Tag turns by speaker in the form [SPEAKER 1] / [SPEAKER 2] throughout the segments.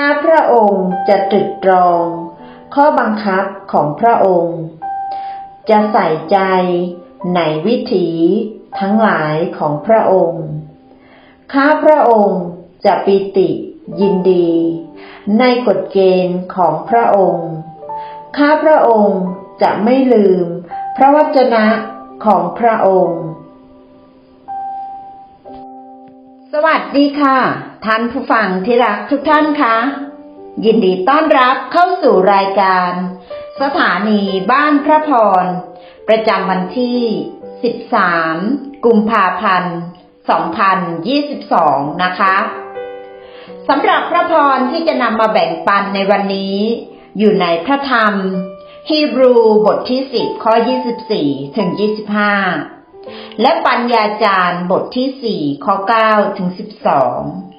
[SPEAKER 1] ข้าพระองค์จะตรึกตรอง ข้อบังคับของพระองค์ จะใส่ใจในวิถีทั้งหลายของพระองค์ ข้าพระองค์จะปิติยินดี ในกฎเกณฑ์ของพระองค์ ข้าพระองค์จะไม่ลืม พระวจนะของพระองค์ สวัสดีค่ะ ท่านผู้ฟังที่รักทุกท่านคะยินดีต้อนรับเข้าสู่รายการ สถานีบ้านพระพร ประจำวันที่ 13 กุมภาพันธ์ 2022 นะคะสำหรับพระพรที่จะนำมาแบ่งปันในวันนี้ อยู่ในพระธรรม ฮีบรูบทที่ 10 ข้อ 24 ถึง 25 และปัญญาจารย์บทที่4ข้อ9ถึง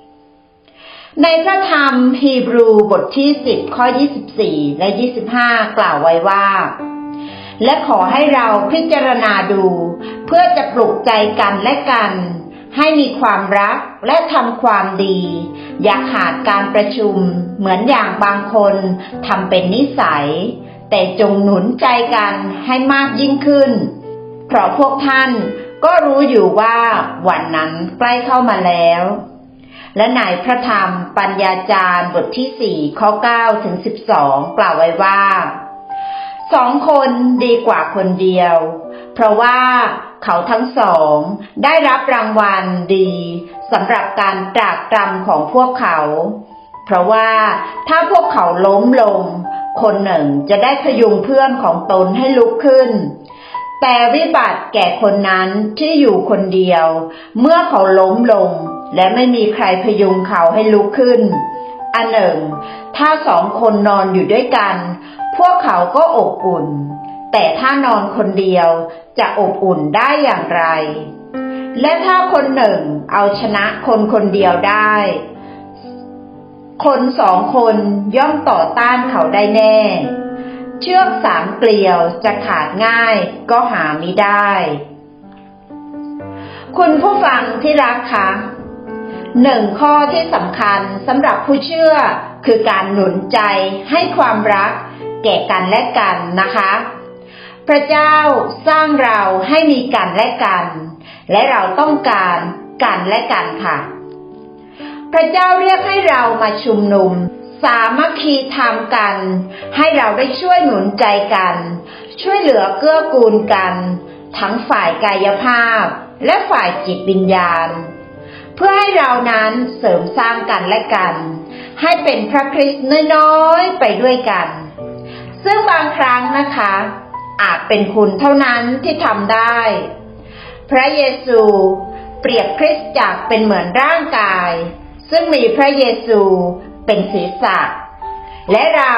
[SPEAKER 1] 12ในพระธรรมฮีบรูบทที่10ข้อ24และ25กล่าวไว้ว่า และขอให้เราพิจารณาดู เพื่อจะปลุกใจกันและกัน ให้มีความรักและทำความดี อย่าขาดการประชุมเหมือนอย่างบางคนทำเป็นนิสัย แต่จงหนุนใจกันให้มากยิ่งขึ้น เพราะพวกท่านก็รู้อยู่ว่าวันนั้นใกล้เข้ามาแล้ว และในพระธรรมปัญญาจารย์บทที่4ข้อ9ถึง12กล่าวไว้ว่าสองคนดีกว่าคนเดียว เพราะว่าเขาทั้งสองได้รับรางวัลดีสำหรับการตรากตรำของพวกเขา เพราะว่าถ้าพวกเขาล้มลง คนหนึ่งจะได้พยุงเพื่อนของตนให้ลุกขึ้น แต่วิบัติแก่คนนั้นที่อยู่คนเดียว เมื่อเขาล้มลง และไม่มีใครพยุงเขาให้ลุกขึ้น อันหนึ่ง ถ้าสองคนนอนอยู่ด้วยกัน พวกเขาก็อบอุ่น แต่ถ้านอนคนเดียวจะอบอุ่นได้อย่างไร และถ้าคนหนึ่งเอาชนะคนคนเดียวได้ คนสองคนย่อมต่อต้านเขาได้แน่ เชือกสามเกลียวจะขาดง่ายก็หาไมิได้ คุณผู้ฟังที่รักคะหนึ่งข้อที่สำคัญสำหรับผู้เชื่อคือการหนุนใจให้ความรัก แก่กันและกันนะคะ พระเจ้าสร้างเราให้มีกันและกัน และเราต้องการกันและกันค่ะ พระเจ้าเรียกให้เรามาชุมนุม สามัคคีธรรมกัน ให้เราได้ช่วยหนุนใจกัน ช่วยเหลือเกื้อกูลกัน ทั้งฝ่ายกายภาพ และฝ่ายจิตวิญญาณ เพื่อให้เรานั้นเสริมสร้างกันและกัน ให้เป็นพระคริสต์น้อยๆไปด้วยกัน ซึ่งบางครั้งนะคะ อาจเป็นคุณเท่านั้นที่ทำได้ พระเยซูเปรียบคริสตจักรเป็นเหมือนร่างกาย ซึ่งมีพระเยซู เป็นศีรษะ และเรา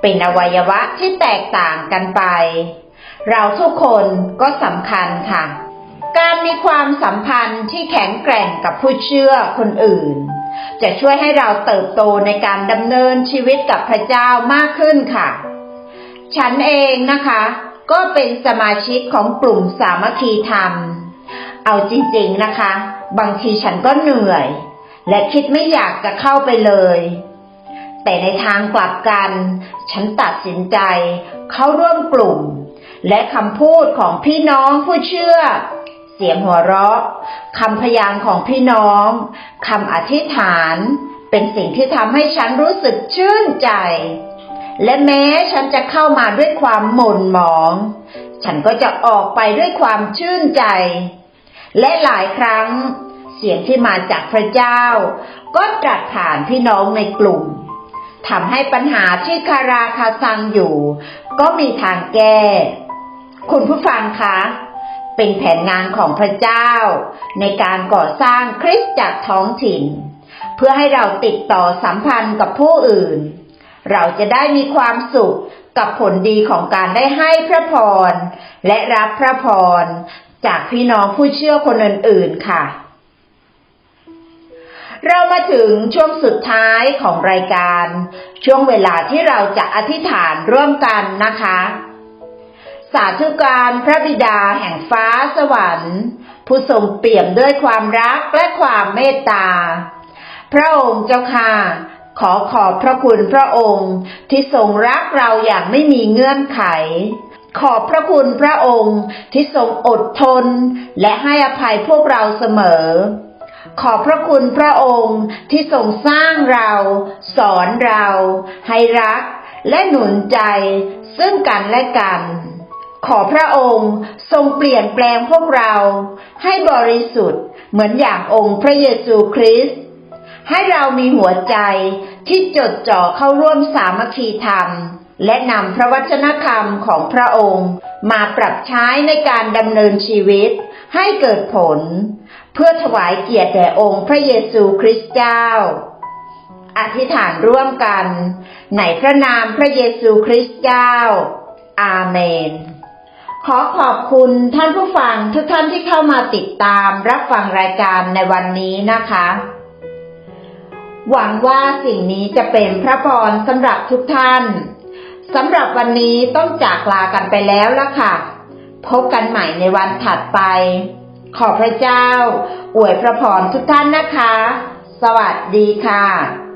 [SPEAKER 1] เป็นอวัยวะที่แตกต่างกันไป เราทุกคนก็สำคัญค่ะ การมีความสัมพันธ์ที่แข็งแกร่งกับผู้เชื่อคนอื่น จะช่วยให้เราเติบโตในการดำเนินชีวิตกับพระเจ้ามากขึ้นค่ะ ฉันเองนะคะ ก็เป็นสมาชิกของกลุ่มสามัคคีธรรม เอาจริงๆนะคะ บางทีฉันก็เหนื่อย และคิดไม่อยากจะเข้าไปเลย แต่ในทางกลับกัน ฉันตัดสินใจเข้าร่วมกลุ่ม และคำพูดของพี่น้องผู้เชื่อ เสียงหัวเราะคำพยานของพี่น้องคำอธิษฐาน เป็นสิ่งที่ทำให้ฉันรู้สึกชื่นใจ และแม้ฉันจะเข้ามาด้วยความหม่นหมอง ฉันก็จะออกไปด้วยความชื่นใจ และหลายครั้ง เสียงที่มาจากพระเจ้า ก็ตรัสผ่านพี่น้องในกลุ่มทำให้ปัญหาที่คาราคาซังอยู่ ก็มีทางแก้ คุณผู้ฟังคะเป็นแผนงานของพระเจ้า ในการก่อสร้างคริสตจักรท้องถิ่น เพื่อให้เราติดต่อสัมพันธ์กับผู้อื่น เราจะได้มีความสุขกับผลดีของการได้ให้พระพร และรับพระพร จากพี่น้องผู้เชื่อคนอื่นๆค่ะ เรามาถึงช่วงสุดท้ายของรายการ ช่วงเวลาที่เราจะอธิษฐานร่วมกันนะคะ สาธุการพระบิดาแห่งฟ้าสวรรค์ ผู้ทรงเปี่ยมด้วยความรักและความเมตตา พระองค์เจ้าค่ะขอขอบพระคุณพระองค์ที่ทรงรักเราอย่างไม่มีเงื่อนไข ขอบพระคุณพระองค์ที่ทรงอดทน และให้อภัยพวกเราเสมอ ขอบพระคุณพระองค์ที่ทรงสร้างเรา สอนเรา ให้รัก และหนุนใจ ซึ่งกันและกัน ขอพระองค์ทรงเปลี่ยนแปลงพวกเรา ให้บริสุทธิ์เหมือนอย่างองค์พระเยซูคริสต์ให้เรามีหัวใจที่จดจ่อเข้าร่วมสามัคคีธรรม และนำพระวจนะคำของพระองค์ มาปรับใช้ในการดำเนินชีวิตให้เกิดผล เพื่อถวายเกียรติแด่องค์พระเยซูคริสต์เจ้า อธิษฐานร่วมกัน ในพระนามพระเยซูคริสต์เจ้า อาเมน ขอขอบคุณท่านผู้ฟังทุกท่านที่เข้ามาติดตามรับฟังรายการในวันนี้นะคะ หวังว่าสิ่งนี้จะเป็นพระพรสำหรับทุกท่านสำหรับวันนี้ต้องจากลากันไปแล้วละค่ะ พบกันใหม่ในวันถัดไป ขอพระเจ้า อวยพระพรทุกท่านนะคะ สวัสดีค่ะ